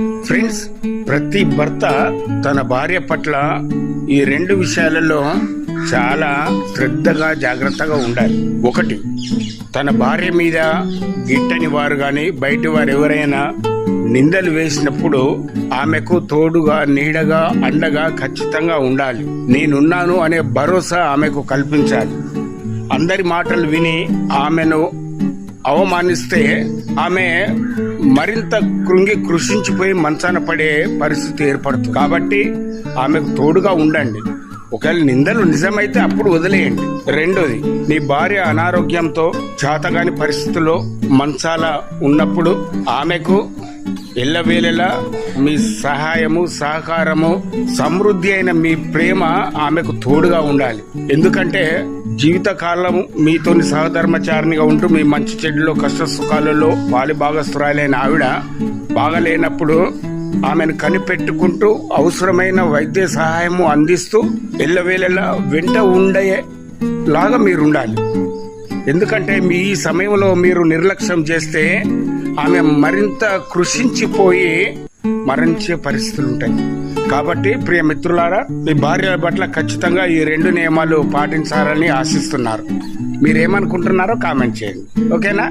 Friends ప్రతి భర్త తన భార్య పట్ల ఈ రెండు విషయాలలో చాలా శ్రద్ధగా జాగ్రత్తగా ఉండాలి. ఒకటి తన భార్య మీద గిట్టని వారు కానీ బయటి వారు ఎవరైనా నిందలు వేసినప్పుడు ఆమెకు తోడుగా నీడగా అండగా ఖచ్చితంగా ఉండాలి. నేనున్నాను అనే భరోసా ఆమెకు కల్పించాలి. అందరి మాటలు విని ఆమెను అవమానిస్తే ఆమె మరింత కృంగి కృషించిపోయి మంచాన పడే పరిస్థితి ఏర్పడుతుంది కాబట్టి ఆమెకు తోడుగా ఉండండి. ఒకవేళ నిందలు నిజమైతే అప్పుడు వదిలేయండి. రెండోది నీ భార్య అనారోగ్యంతో చేతగాని పరిస్థితుల్లో మంచాల ఉన్నప్పుడు ఆమెకు ఎల్లవేళలా మీ సహాయము సహకారము సమృద్ధి అయిన మీ ప్రేమ ఆమెకు తోడుగా ఉండాలి. ఎందుకంటే జీవితకాలం మీతోని సహధర్మచారినిగా ఉంటూ మీ మంచి చెడులో కష్ట సుఖాలలో వాలి భాగస్థురాలైన ఆవిడ బాగలేనప్పుడు ఆమెను కనిపెట్టుకుంటూ అవసరమైన వైద్య సహాయము అందిస్తూ ఎల్లవేళలా వెంట ఉండే లాగా మీరు ఉండాలి ఎందుకంటే మీ ఈ సమయంలో మీరు నిర్లక్ష్యం చేస్తే ఆమె మరింత కృషించిపోయి మరణించే పరిస్థితులు ఉంటాయి. కాబట్టి ప్రియ మిత్రులారా మీ భార్య పట్ల ఖచ్చితంగా ఈ రెండు నియమాలు పాటించాలని ఆశిస్తున్నారు. మీరేమనుకుంటున్నారో కామెంట్ చేయండి. ఓకేనా?